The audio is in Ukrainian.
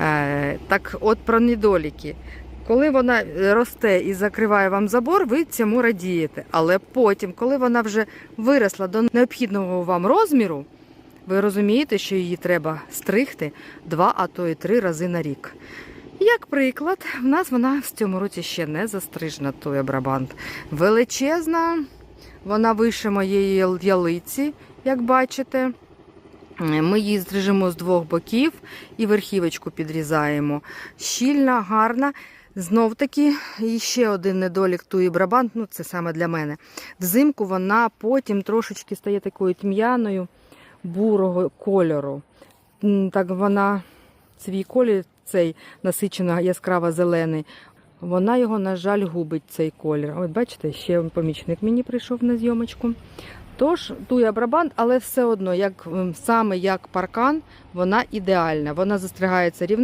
Е, так от про недоліки. Коли вона росте і закриває вам забор, ви цьому радієте. Але потім, коли вона вже виросла до необхідного вам розміру, ви розумієте, що її треба стригти два, а то і три рази на рік. Як приклад, в нас вона в цьому році ще не застрижена, той абрабант. Величезна, вона вище моєї ялиці, як бачите. Ми її стрижемо з двох боків і верхівочку підрізаємо. Щільна, гарна. Знов таки, і ще один недолік туї брабант, ну це саме для мене. Взимку вона потім трошечки стає такою тьмяною, бурого кольору. Так вона, свій колір, цей насичено яскраво зелений, вона його, на жаль, губить цей колір. От бачите, ще помічник мені прийшов на зйомочку. Тож туя брабант, але все одно, як саме як паркан, вона ідеальна. Вона застригається рівно.